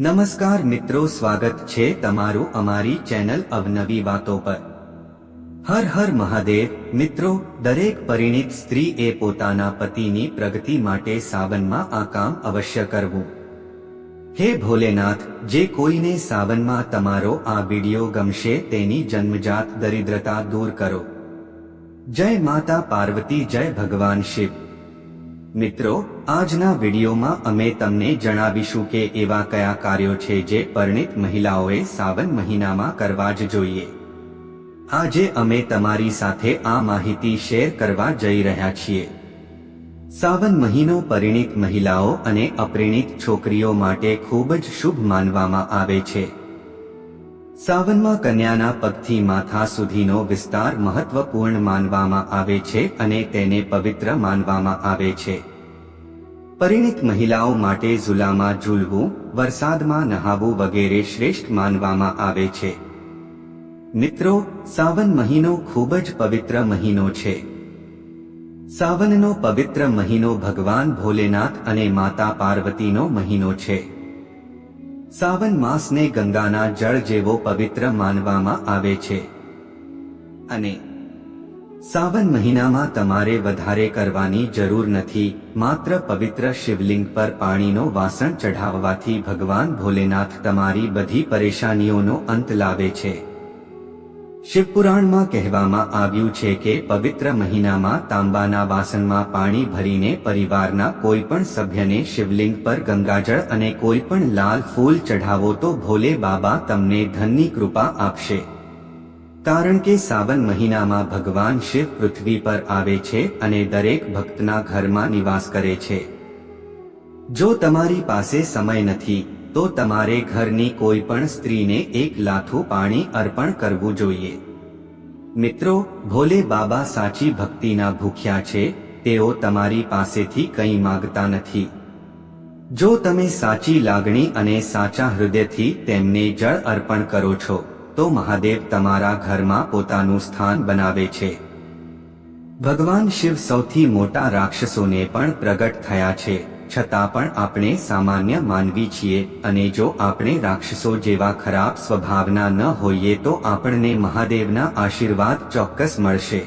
નમસ્કાર મિત્રો, સ્વાગત છે તમારું અમારી ચેનલ અવનવી વાતો પર. હર હર મહાદેવ, મિત્રો, દરેક પરિણીત સ્ત્રી એ પોતાના પતિની પ્રગતિ માટે સાવનમાં આ કામ અવશ્ય કરવું. હે ભોલેનાથ, જે કોઈને સાવનમાં તમારો આ વિડિયો ગમશે તેની જન્મજાત દરિદ્રતા દૂર કરો. જય માતા પાર્વતી, જય ભગવાન શિવ. મિત્રો, આજના વિડીયોમાં અમે તમને જણાવીશું કે એવા કયા કાર્યો છે જે પરિણિત મહિલાઓએ સાવન મહિનામાં કરવા જ જોઈએ. આજે અમે તમારી સાથે આ માહિતી શેર કરવા જઈ રહ્યા છીએ. સાવન મહિનો પરિણિત મહિલાઓ અને અપરિણિત છોકરીઓ માટે ખૂબ જ શુભ માનવામાં આવે છે. સાવનમાં કન્યાના પગથી માથા સુધીનો વિસ્તાર મહત્વપૂર્ણ માનવામાં આવે છે અને તેને પવિત્ર માનવામાં આવે છે. પરિણિત મહિલાઓ માટે ઝુલામાં ઝૂલવું, વરસાદમાં નહાવું વગેરે શ્રેષ્ઠ માનવામાં આવે છે. મિત્રો, સાવન મહિનો ખૂબ જ પવિત્ર મહિનો છે. સાવનનો પવિત્ર મહિનો ભગવાન ભોલેનાથ અને માતા પાર્વતીનો મહિનો છે. સાવન માસને ગંગાના જળ જેવો પવિત્ર માનવામાં આવે છે. અને સાવન મહિનામાં તમારે વધારે કરવાની જરૂર નથી, માત્ર પવિત્ર શિવલિંગ પર પાણીનો વાસણ ચઢાવવાથી ભગવાન ભોલેનાથ તમારી બધી પરેશાનીઓનો અંત લાવે છે. શિવપુરાણમાં કહેવામાં આવ્યું છે કે પવિત્ર મહિનામાં તાંબાના વાસણમાં પાણી ભરીને પરિવારના કોઈ પણ સભ્યને શિવલિંગ પર ગંગાજળ અને કોઈ પણ લાલ ફૂલ ચઢાવો તો ભોલે બાબા તમને ધનની કૃપા આપશે. કારણ કે સાવન મહિનામાં ભગવાન શિવ પૃથ્વી પર આવે છે અને દરેક ભક્તના ઘરમાં નિવાસ કરે છે. જો તમારી પાસે સમય નથી તો તમારે ઘરની કોઈ પણ સ્ત્રીને એક લાથું પાણી અર્પણ કરવું જોઈએ. મિત્રો, ભોલે બાબા સાચી ભક્તિના ભૂખ્યા છે, તેઓ તમારી પાસેથી કંઈ માગતા નથી. જો તમે સાચી લાગણી અને સાચા હૃદયથી તેમને જળ અર્પણ કરો છો, તો મહાદેવ તમારા ઘરમાં પોતાનું સ્થાન બનાવે છે. ભગવાન શિવ સૌથી મોટા રાક્ષસોને પણ પ્રગટ થયા છે. છતાં પણ આપણે સામાન્ય માનવી છીએ અને જો આપણે રાક્ષસો જેવા ખરાબ સ્વભાવના ન હોઈએ તો આપણને મહાદેવના આશીર્વાદ ચોક્કસ મળશે.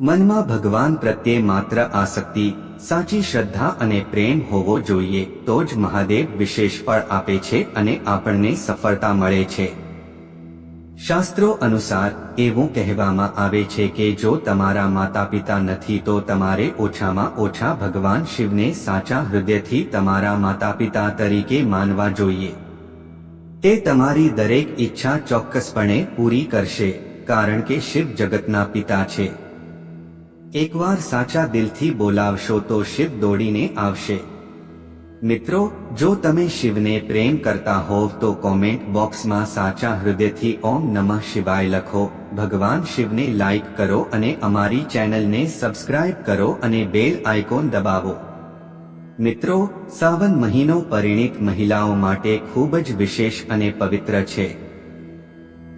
મનમાં ભગવાન પ્રત્યે માત્ર આસક્તિ, સાચી શ્રદ્ધા અને પ્રેમ હોવો જોઈએ તો જ મહાદેવ વિશેષ ફળ આપે છે અને આપણને સફળતા મળે છે. શાસ્ત્રો અનુસાર એવું કહેવામાં આવે છે કે જો તમારા માતા પિતા નથી તો તમારે ઓછામાં ઓછા ભગવાન શિવને સાચા હૃદયથી તમારા માતા પિતા તરીકે માનવા જોઈએ. તે તમારી દરેક ઈચ્છા ચોક્કસપણે પૂરી કરશે, કારણ કે શિવ જગતના પિતા છે. એકવાર સાચા દિલથી બોલાવશો તો શિવ દોડીને આવશે. મિત્રો, જો તમે શિવને પ્રેમ કરતા હોવ તો કોમેન્ટ બોક્સમાં સાચા હૃદયથી ઓમ નમઃ શિવાય લખો. ભગવાન શિવને લાઈક કરો અને અમારી ચેનલને સબસ્ક્રાઇબ કરો અને બેલ આઇકોન દબાવો. મિત્રો સાવન મહિનો પરિણીત મહિલાઓ માટે ખૂબ જ વિશેષ અને પવિત્ર છે.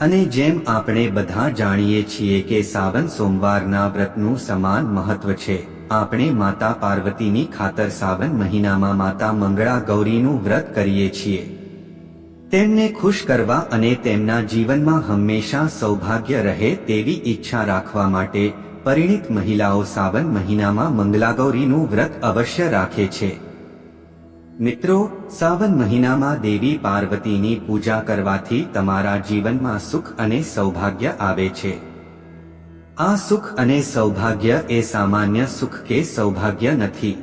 અને જેમ આપણે બધા જાણીએ છીએ કે સાવન સોમવારના વ્રતનું સમાન મહત્વ છે. આપણે માતા પાર્વતીની ખાતર સાવન મહિનામાં માતા મંગળા ગૌરીનું વ્રત કરીએ છીએ. તેમને ખુશ કરવા અને તેમના જીવનમાં હંમેશા સૌભાગ્ય રહે તેવી ઈચ્છા રાખવા માટે પરિણિત મહિલાઓ સાવન મહિનામાં મંગલાગૌરીનું વ્રત અવશ્ય રાખે છે. મિત્રો, સાવન મહિનામાં દેવી પાર્વતીની પૂજા કરવાથી તમારા જીવનમાં સુખ અને સૌભાગ્ય આવે છે. આ સુખ અને સૌભાગ્ય એ સામાન્ય સુખ કે સૌભાગ્ય નથી.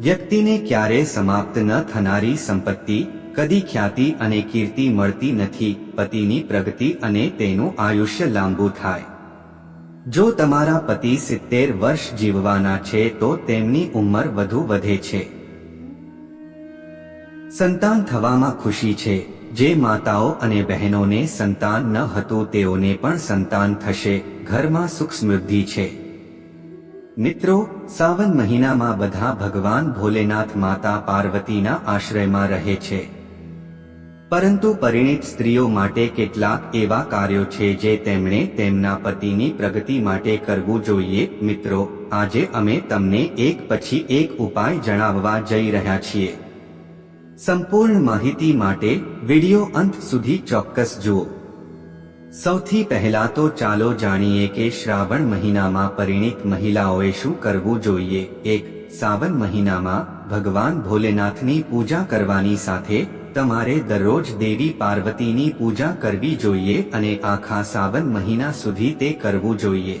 વ્યક્તિને ક્યારે સમાપ્ત ન થનારી સંપત્તિ, કદી ખ્યાતિ અને કીર્તિ મળતી નથી, પતિની પ્રગતિ અને તેનું આયુષ્ય લાંબુ થાય. જો તમારા પતિ સિત્તેર વર્ષ જીવવાના છે તો તેમની ઉંમર વધુ વધે છે. સંતાન થવામાં ખુશી છે. જે માતાઓ અને બહેનોને સંતાન ન હતું, તેઓને પણ સંતાન થશે. ઘરમાં સુખ સમૃદ્ધિ છે. મિત્રો સાવન મહિનામાં બધા ભગવાન ભોલેનાથ માતા પાર્વતીના આશ્રયમાં રહે છે. પરંતુ પરિણિત સ્ત્રીઓ માટે કેટલાક એવા કાર્યો છે જે તેમણે તેમના પતિની પ્રગતિ માટે કરવું જોઈએ. મિત્રો, આજે અમે તમને એક પછી એક ઉપાય જણાવવા જઈ રહ્યા છીએ. સંપૂર્ણ માહિતી માટે વિડિયો અંત સુધી ચોક્કસ જુઓ. સૌથી પહેલા તો ચાલો જાણીએ કે શ્રાવણ મહિનામાં પરિણીત મહિલાઓએ શું કરવું જોઈએ. એક, સાવન મહિનામાં ભગવાન ભોલેનાથની પૂજા કરવાની સાથે તમારે દરરોજ દેવી પાર્વતીની પૂજા કરવી જોઈએ અને આખા સાવન મહિના સુધી તે કરવું જોઈએ.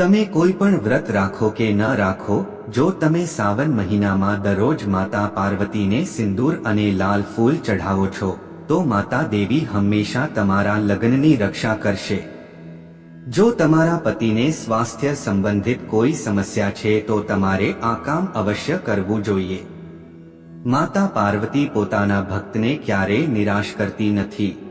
તમે કોઈ પણ વ્રત રાખો કે ન રાખો, જો તમે સાવન મહિનામાં દરરોજ માતા પાર્વતીને સિંદૂર અને લાલ ફૂલ ચઢાવો છો, તો માતા દેવી હંમેશા તમારા લગ્નની રક્ષા કરશે. જો તમારા પતિને સ્વાસ્થ્ય સંબંધિત કોઈ સમસ્યા છે તો તમારે આ કામ અવશ્ય કરવું જોઈએ. માતા પાર્વતી પોતાના ભક્તને ક્યારેય નિરાશ કરતી નથી.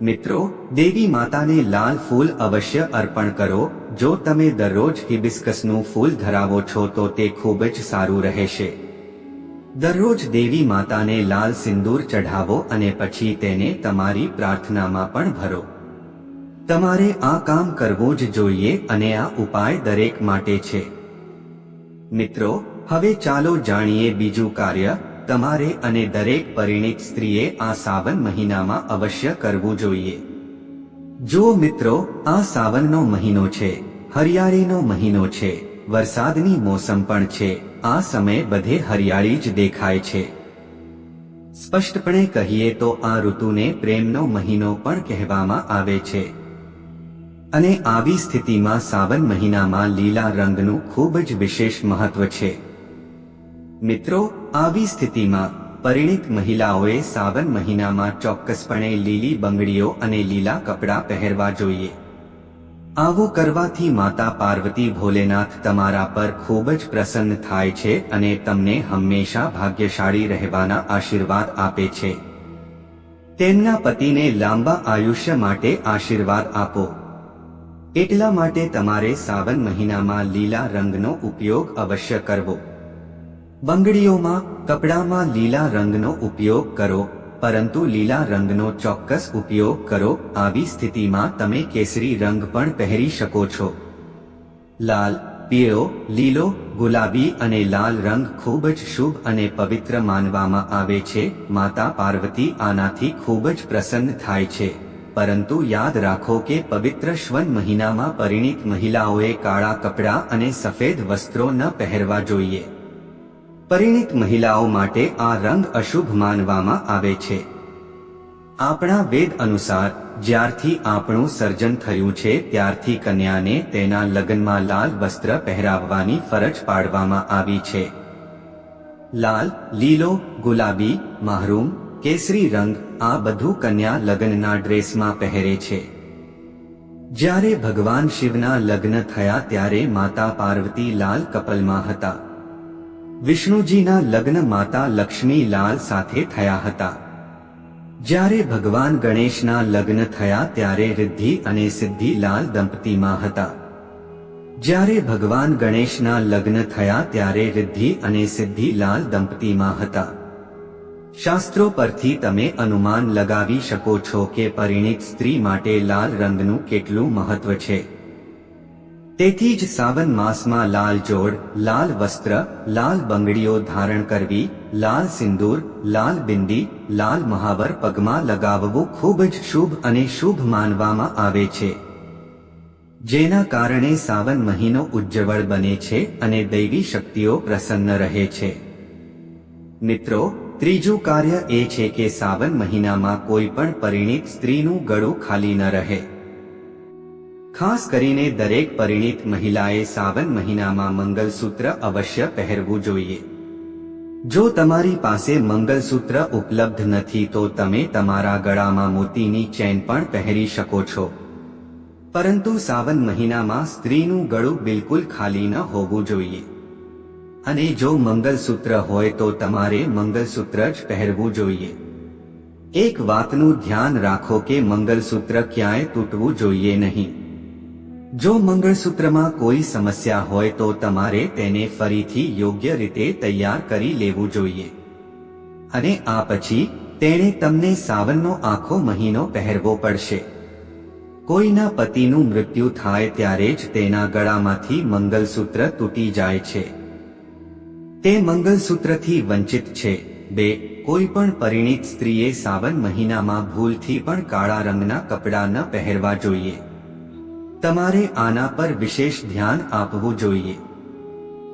મિત્રો, દેવી માતાને લાલ ફૂલ અવશ્ય અર્પણ કરો. જો તમે દરરોજ હિબિસ્કસનું ફૂલ ધરાવો છો તો તે ખૂબ જ સારું રહેશે. દરરોજ દેવી માતાને લાલ સિંદૂર ચઢાવો અને પછી તેને તમારી પ્રાર્થનામાં પણ ભરો. તમારે આ કામ કરવું જ જોઈએ અને આ ઉપાય દરેક માટે છે. મિત્રો, હવે ચાલો જાણીએ બીજું કાર્ય. તમારે અને દરેક પરિણીત સ્ત્રીએ આ સાવન મહિનામાં અવશ્ય કરવું જોઈએ. જો મિત્રો, આ સાવનનો મહિનો છે, હરિયાળીનો મહિનો છે, વરસાદની મોસમ પણ છે, આ સમયે બધે હરિયાળી જ દેખાય છે. સ્પષ્ટપણે કહીએ તો આ ઋતુને પ્રેમનો મહિનો પણ કહેવામાં આવે છે. અને આવી સ્થિતિમાં સાવન મહિનામાં લીલા રંગનું ખૂબ જ વિશેષ મહત્વ છે. મિત્રો, આવી સ્થિતિમાં પરિણીત મહિલાઓએ સાવન મહિનામાં ચોક્કસપણે લીલી બંગડીઓ અને લીલા કપડાં પહેરવા જોઈએ. આવું કરવાથી માતા પાર્વતી ભોલેનાથ તમારા પર ખૂબ જ પ્રસન્ન થાય છે અને તમને હંમેશા ભાગ્યશાળી રહેવાના આશીર્વાદ આપે છે. તેમના પતિને લાંબા આયુષ્ય માટે આશીર્વાદ આપો. એટલા માટે તમારે સાવન મહિનામાં લીલા રંગનો ઉપયોગ અવશ્ય કરવો. બંગડીઓમાં કપડામાં લીલા રંગનો ઉપયોગ કરો, પરંતુ લીલા રંગનો ચોક્કસ ઉપયોગ કરો, આવી સ્થિતિમાં તમે કેસરી રંગ પણ પહેરી શકો છો. લાલ, પીળો, લીલો, ગુલાબી અને લાલ રંગ ખૂબ જ શુભ અને પવિત્ર માનવામાં આવે છે. માતા પાર્વતી આનાથી ખૂબ જ પ્રસન્ન થાય છે. પરંતુ યાદ રાખો કે પવિત્ર શ્વન મહિનામાં પરિણીત મહિલાઓએ કાળા કપડાં અને સફેદ વસ્ત્રો ન પહેરવા જોઈએ. પરિણીત મહિલાઓ માટે આ રંગ અશુભ માનવામાં આવે છે. આપણા વેદ અનુસાર, જ્યારથી આપણું સર્જન થયું છે, ત્યારથી કન્યાને તેના લગ્નમાં લાલ વસ્ત્ર પહેરાવવાની ફરજ પાડવામાં આવી છે. લાલ, લીલો, ગુલાબી, મહરૂમ, કેસરી રંગ આ બધું કન્યા લગ્નના ડ્રેસમાં પહેરે છે. જ્યારે ભગવાન શિવના લગ્ન થયા ત્યારે માતા પાર્વતી લાલ કપલમાં હતા. વિષ્ણુજીના લગ્ન માતા લક્ષ્મીલાલ સાથે થયા હતા. જ્યારે ભગવાન ગણેશના લગ્ન થયા ત્યારે રિદ્ધિ અને સિદ્ધિ લાલ દંપતીમાં હતા. જ્યારે ભગવાન ગણેશના લગ્ન થયા ત્યારે રિદ્ધિ અને સિદ્ધિ લાલ દંપતીમાં હતા. શાસ્ત્રો પરથી તમે અનુમાન લગાવી શકો છો કે પરિણીત સ્ત્રી માટે લાલ રંગનું કેટલું મહત્વ છે. તેથી જ સાવન માસમાં લાલ જોડ, લાલ વસ્ત્ર, લાલ બંગડીઓ ધારણ કરવી, લાલ સિંદૂર, લાલ બિંદી, લાલ મહાવર પગમાં લગાવવું ખૂબ જ શુભ અને શુભ માનવામાં આવે છે. જેના કારણે સાવન મહિનો ઉજ્જવળ બને છે અને દૈવી શક્તિઓ પ્રસન્ન રહે છે. મિત્રો, ત્રીજું કાર્ય એ છે કે સાવન મહિનામાં કોઈ પણ પરિણીત સ્ત્રીનું ગળું ખાલી ન રહે. ખાસ કરીને દરેક પરિણીત મહિલાએ સાવન મહિનામાં મંગલસૂત્ર અવશ્ય પહેરવું જોઈએ. જો તમારી પાસે મંગલસૂત્ર ઉપલબ્ધ નથી તો તમે તમારા ગળામાં મોતીની ચેન પણ પહેરી શકો છો. પરંતુ સાવન મહિનામાં સ્ત્રીનું ગળું બિલકુલ ખાલી ન હોવું જોઈએ. અને જો મંગલસૂત્ર હોય તો તમારે મંગલસૂત્ર જ પહેરવું જોઈએ. એક વાતનું ધ્યાન રાખો કે મંગલસૂત્ર ક્યાંય તૂટવું જોઈએ નહીં. જો મંગળસૂત્રમાં કોઈ સમસ્યા હોય તો તમારે તેને ફરીથી યોગ્ય રીતે તૈયાર કરી લેવું જોઈએ. અને આ પછી, તેણે તમને સાવનનો આખો મહિનો પહેરવો પડશે. કોઈના પતિનું મૃત્યુ થાય ત્યારે જ તેના ગળામાંથી મંગલસૂત્ર તૂટી જાય છે. તે મંગલસૂત્રથી વંચિત છે. બે કોઈ પણ પરિણીત સ્ત્રીએ સાવન મહિનામાં ભૂલથી પણ કાળા રંગના કપડાં ન પહેરવા જોઈએ. તમારે આના પર વિશેષ ધ્યાન આપવું જોઈએ.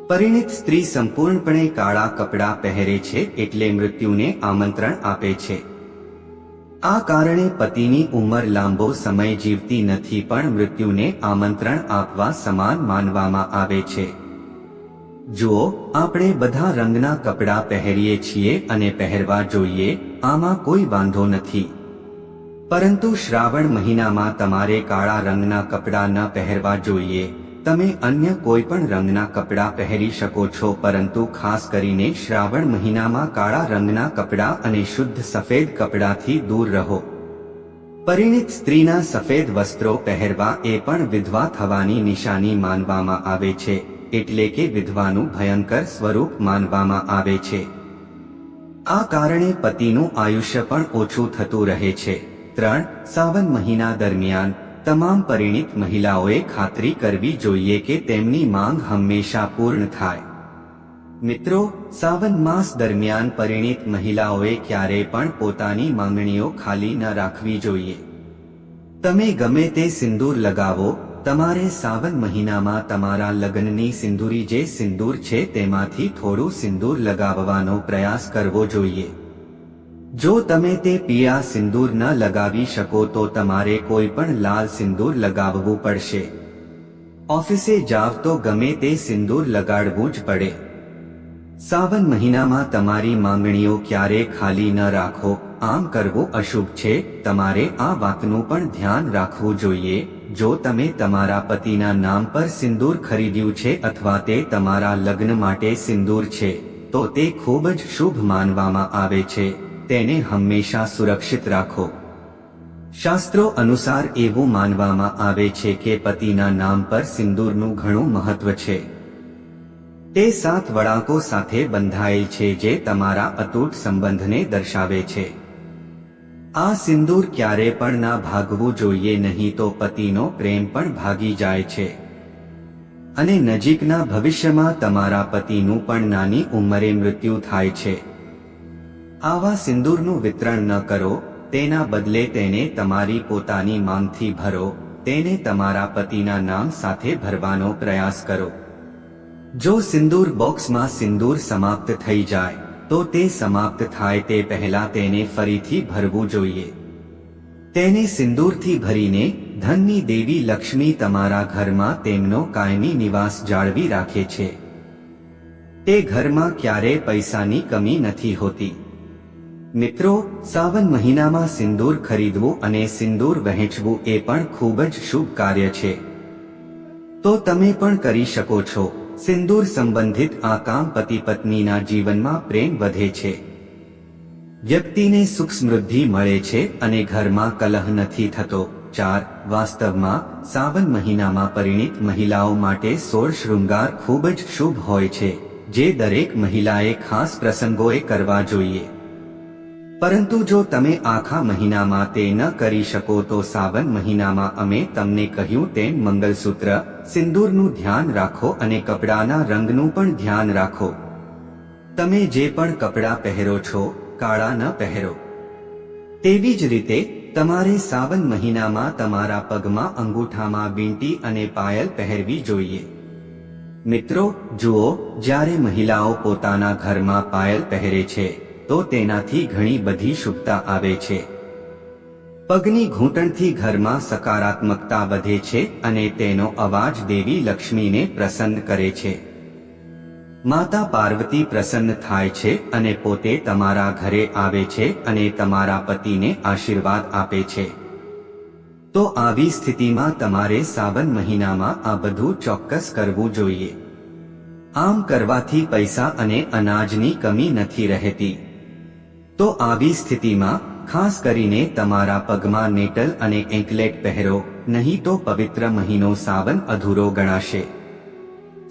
પરિણીત સ્ત્રી સંપૂર્ણપણે કાળા કપડાં પહેરે છે એટલે મૃત્યુને આમંત્રણ આપે છે. આ કારણે પતિની ઉંમર લાંબો સમય જીવતી નથી પણ મૃત્યુને આમંત્રણ આપવા સમાન માનવામાં આવે છે. જુઓ, આપણે બધા રંગના કપડાં પહેરીએ છીએ અને પહેરવા જોઈએ, આમાં કોઈ વાંધો નથી. પરંતુ શ્રાવણ મહિનામાં તમારે કાળા રંગના કપડાં ન પહેરવા જોઈએ. તમે અન્ય કોઈ પણ રંગના કપડાં પહેરી શકો છો, પરંતુ ખાસ કરીને શ્રાવણ મહિનામાં કાળા રંગના કપડાં અને શુદ્ધ સફેદ કપડાથી દૂર રહો. પરિણીત સ્ત્રીના સફેદ વસ્ત્રો પહેરવા એ પણ વિધવા થવાની નિશાની માનવામાં આવે છે, એટલે કે વિધવાનું ભયંકર સ્વરૂપ માનવામાં આવે છે. આ કારણે પતિનું આયુષ્ય પણ ઓછું થતું રહે છે. ત્રણ સાવન મહિના દરમિયાન તમામ પરિણીત મહિલાઓએ ખાતરી કરવી જોઈએ કે તેમની માંગ હંમેશા પૂર્ણ થાય. મિત્રો, સાવન માસ દરમિયાન પરિણીત મહિલાઓએ ક્યારેય પણ પોતાની માંગણીઓ ખાલી ન રાખવી જોઈએ. તમે ગમે તે સિંદૂર લગાવો, તમારે સાવન મહિનામાં તમારા લગ્નની સિંદૂરી જે સિંદૂર છે તેમાંથી થોડું સિંદૂર લગાવવાનો પ્રયાસ કરવો જોઈએ. જો તમે તે પીળા સિંદૂર ન લગાવી શકો તો તમારે કોઈ પણ લાલ સિંદૂર લગાવવું પડશે. ઓફિસે જાવ તો ગમે તે સિંદૂર લગાડવું જ પડે. સાવન મહિનામાં તમારી માંગણીઓ ક્યારે ખાલી ન રાખો, આમ કરવું અશુભ છે, તમારે આ વાતનું પણ ધ્યાન રાખવું જોઈએ, જો તમે તમારા પતિના નામ પર સિંદૂર ખરીદ્યું છે અથવા તે તમારા લગ્ન માટે સિંદૂર છે, તો તે ખૂબ જ શુભ માનવામાં આવે છે. તેને હંમેશા સુરક્ષિત રાખો. શાસ્ત્રો અનુસાર એવું માનવામાં આવે છે કે પતિના નામ પર સિંદૂરનું ઘણું મહત્વ છે. તે સાત વળાંકો સાથે બંધાયેલ છે જે તમારા અતૂટ સંબંધને દર્શાવે છે. આ સિંદૂર ક્યારે પણ ના ભાગવું જોઈએ નહીં તો પતિનો પ્રેમ પણ ભાગી જાય છે. અને નજીકના ભવિષ્યમાં તમારા પતિનું પણ નાની ઉંમરે મૃત્યુ થાય છે. આવા સિંદૂરનું વિતરણ ન કરો, તેના બદલે તેને તમારી પોતાની માંગથી ભરો, તેને તમારા પતિના નામ સાથે ભરવાનો પ્રયાસ કરો. જો સિંદૂર બોક્સમાં સિંદૂર સમાપ્ત થઈ જાય, તો તે સમાપ્ત થાય તે પહેલા તેને ફરીથી ભરવું જોઈએ. તેને સિંદૂરથી ભરીને, ધનની દેવી લક્ષ્મી તમારા ઘરમાં તેમનો કાયમી નિવાસ જાળવી રાખે છે. તે ઘરમાં ક્યારે પૈસાની કમી નથી હોતી. મિત્રો, સાવન મહિનામાં સિંદૂર ખરીદવું અને સિંદૂર વહેંચવું એ પણ ખૂબ જ શુભ કાર્ય છે. તો તમે પણ કરી શકો છો. સિંદૂર સંબંધિત આ કામ પતિ પત્નીના જીવનમાં પ્રેમ વધે છે. વ્યક્તિને સુખ સમૃદ્ધિ મળે છે અને ઘરમાં કલહ નથી થતો. ચાર, વાસ્તવમાં, સાવન મહિનામાં પરિણિત મહિલાઓ માટે સોળ શૃંગાર ખૂબ જ શુભ હોય છે. જે દરેક મહિલાએ ખાસ પ્રસંગોએ કરવા જોઈએ. પરંતુ જો તમે આખા મહિનામાં તે ન કરી શકો તો સાવન મહિનામાં અમે તમને કહ્યું તેમ મંગલસૂત્ર, સિંદૂરનું ધ્યાન રાખો અને કપડાના રંગનું પણ ધ્યાન રાખો. તમે જે પણ કપડાં પહેરો છો, કાળા ન પહેરો. તેવી જ રીતે, તમારે સાવન મહિનામાં તમારા પગમાં અંગૂઠામાં વીંટી અને પાયલ પહેરવી જોઈએ. મિત્રો, જુઓ, જ્યારે મહિલાઓ પોતાના ઘરમાં પાયલ પહેરે છે તો તેનાથી ઘણી બધી શુભતા આવે છે. પગની ઘૂંટણથી ઘરમાં સકારાત્મકતા વધે છે અને તેનો અવાજ દેવી લક્ષ્મીને પ્રસન્ન કરે છે. માતા પાર્વતી પ્રસન્ન થાય છે અને પોતે તમારા ઘરે આવે છે અને તમારા પતિને આશીર્વાદ આપે છે. તો આવી સ્થિતિમાં તમારે સાવન મહિનામાં આ બધું ચોક્કસ કરવું જોઈએ. આમ કરવાથી પૈસા અને અનાજની કમી નથી રહેતી. તો આવી સ્થિતિમાં, ખાસ કરીને તમારા પગમાં નેટલ અને એન્કલેટ પહેરો, નહીં તો પવિત્ર મહિનો સાવન અધૂરો ગણાશે.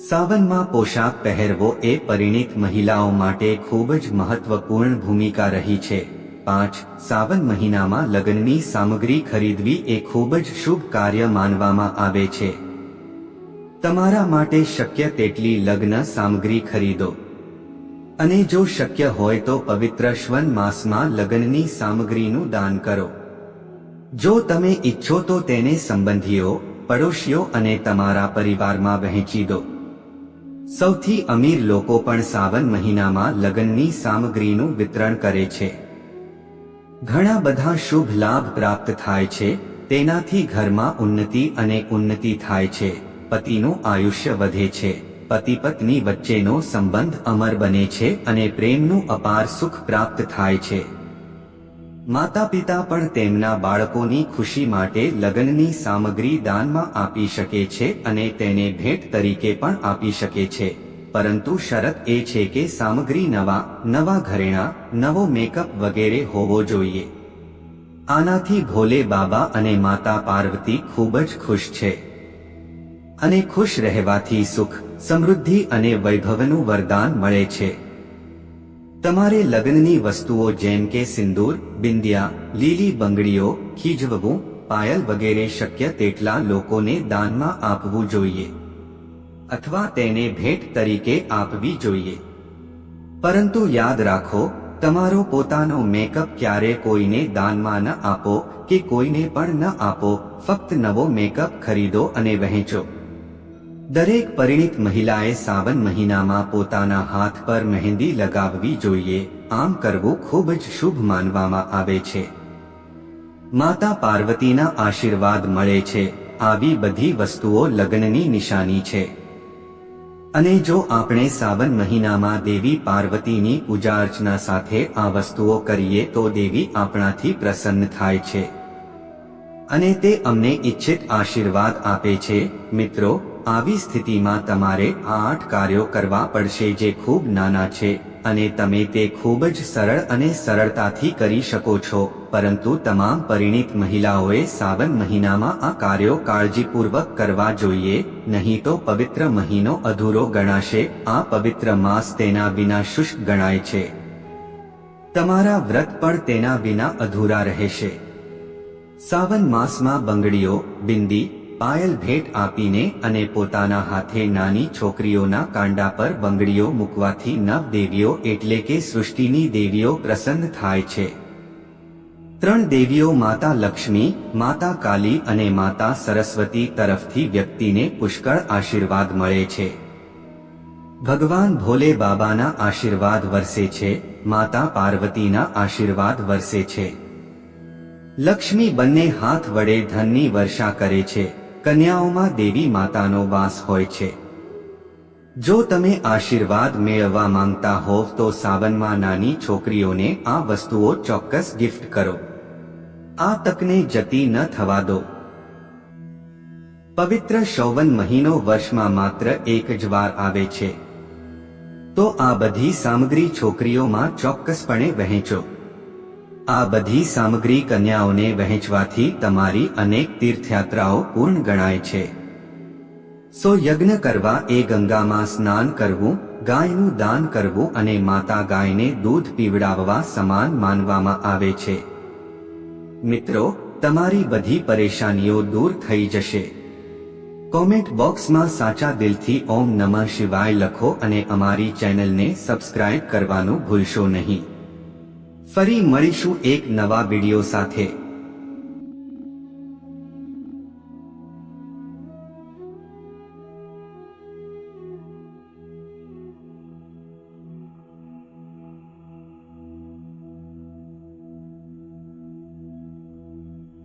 સાવનમાં પોશાક પહેરવો એ પરિણીત મહિલાઓ માટે ખૂબ જ મહત્વપૂર્ણ ભૂમિકા રહી છે. પાંચ, સાવન મહિનામાં લગ્નની સામગ્રી ખરીદવી એ ખૂબ જ શુભ કાર્ય માનવામાં આવે છે. તમારા માટે શક્ય તેટલી લગ્ન સામગ્રી ખરીદો. અને જો શક્ય હોય તો પવિત્ર શ્વન માસમાં લગ્નની સામગ્રીનું દાન કરો. જો તમે ઈચ્છો તો તેને સંબંધીઓ, પડોશીઓ અને તમારા પરિવારમાં વહેંચી દો. સૌથી અમીર લોકો પણ સાવન મહિનામાં લગ્નની સામગ્રીનું વિતરણ કરે છે. ઘણા બધા શુભ લાભ પ્રાપ્ત થાય છે, તેનાથી ઘરમાં ઉન્નતિ અને ઉન્નતિ થાય છે, પતિનું આયુષ્ય વધે છે. પતિ પત્ની વચ્ચેનો સંબંધ અમર બને છે અને પ્રેમનું અપાર સુખ પ્રાપ્ત થાય છે. માતા પિતા પણ તેમના બાળકોની ખુશી માટે લગ્નની સામગ્રી દાનમાં આપી શકે છે અને તેને ભેટ તરીકે પણ આપી શકે છે. પરંતુ શરત એ છે કે સામગ્રી નવા નવા ઘરેણાં, નવો મેકઅપ વગેરે હોવો જોઈએ. આનાથી ભોલે બાબા અને માતા પાર્વતી ખૂબ જ ખુશ છે. અને ખુશ રહેવાથી સુખ. સમૃદ્ધિ અને વૈભવનું વરદાન મળે છે. તમારે લગ્નની વસ્તુઓ જેમ કે સિંદૂર, બિંદિયા, લીલી બંગડીઓ, ખીજવવું, પાયલ વગેરે શક્ય તેટલા લોકોને દાનમાં આપવું જોઈએ. અથવા તેને ભેટ તરીકે આપવી જોઈએ. પરંતુ યાદ રાખો, તમારો પોતાનો મેકઅપ ક્યારે કોઈને દાનમાં ન આપો કે કોઈને પણ ન આપો, ફક્ત નવો મેકઅપ ખરીદો અને વહેંચો. દરેક પરિણિત મહિલાએ સાવન મહિનામાં પોતાના હાથ પર મહેંદી લગાવવી જોઈએ, આમ કરવું ખૂબ જ શુભ માનવામાં આવે છે. માતા પાર્વતીના આશીર્વાદ મળે છે, આવી બધી વસ્તુઓ લગ્નની નિશાની છે. અને જો આપણે સાવન મહિનામાં દેવી પાર્વતીની પૂજા અર્ચના સાથે આ વસ્તુઓ કરીએ તો દેવી આપણાથી પ્રસન્ન થાય છે. અને તે અમને ઈચ્છિત આશીર્વાદ આપે છે, મિત્રો આવી સ્થિતિમાં તમારે આ આઠ કાર્યો કરવા પડશે જે ખૂબ નાના છે, અને તમે તે ખૂબ જ સરળ અને સરળતાથી કરી શકો છો, પરંતુ તમામ પરિણિત મહિલાઓએ સાવન મહિનામાં આ કાર્યો કાળજીપૂર્વક કરવા જોઈએ, નહીં તો પવિત્ર મહિનો અધૂરો ગણાશે, આ પવિત્ર માસ તેના વિના શુષ્ક ગણાય છે. તમારા વ્રત પણ તેના વિના અધૂરા રહેશે. સાવન માસમાં બંગડીઓ, બિંદી પાયલ ભેટ આપીને અને પોતાના હાથે નાની છોકરીઓના કાંડા પર બંગડીઓ મૂકવાથી નવ દેવીઓ એટલે કે સૃષ્ટિની દેવીઓ પ્રસન્ન થાય છે. ત્રણ દેવીઓ માતા લક્ષ્મી, માતા કાલી અને માતા સરસ્વતી તરફથી વ્યક્તિને પુષ્કળ આશીર્વાદ મળે છે. ભગવાન ભોલે બાબાના આશીર્વાદ વરસે છે, માતા પાર્વતીના આશીર્વાદ વરસે છે. લક્ષ્મી બંને હાથ વડે ધનની વર્ષા કરે છે. કન્યાઓમાં દેવી માતાનો વાસ હોય છે. જો તમે આશીર્વાદ મેળવવા માંગતા હોવ તો સાવનમાં નાની છોકરીઓને આ વસ્તુઓ ચોક્કસ ગિફ્ટ કરો. આ તકને જતી ન થવા દો. પવિત્ર શૌવન મહિનો વર્ષમાં માત્ર એક જ વાર આવે છે. તો આ બધી સામગ્રી છોકરીઓમાં ચોક્કસપણે વહેંચો. આ બધી સામગ્રી કન્યાઓને વહેંચવાથી તમારી અનેક તીર્થયાત્રાઓ પૂર્ણ ગણાય છે. સો યજ્ઞ કરવા એ ગંગામાં સ્નાન કરવું, ગાયનું દાન કરવું અને માતા ગાયને દૂધ પીવડાવવા સમાન માનવામાં આવે છે. મિત્રો, તમારી બધી પરેશાનીઓ દૂર થઈ જશે. કોમેન્ટ બોક્સમાં સાચા દિલથી ઓમ નમઃ શિવાય લખો અને અમારી ચેનલને સબસ્ક્રાઇબ કરવાનું ભૂલશો નહીં. ફરી મળીશું એક નવા વીડિયો સાથે.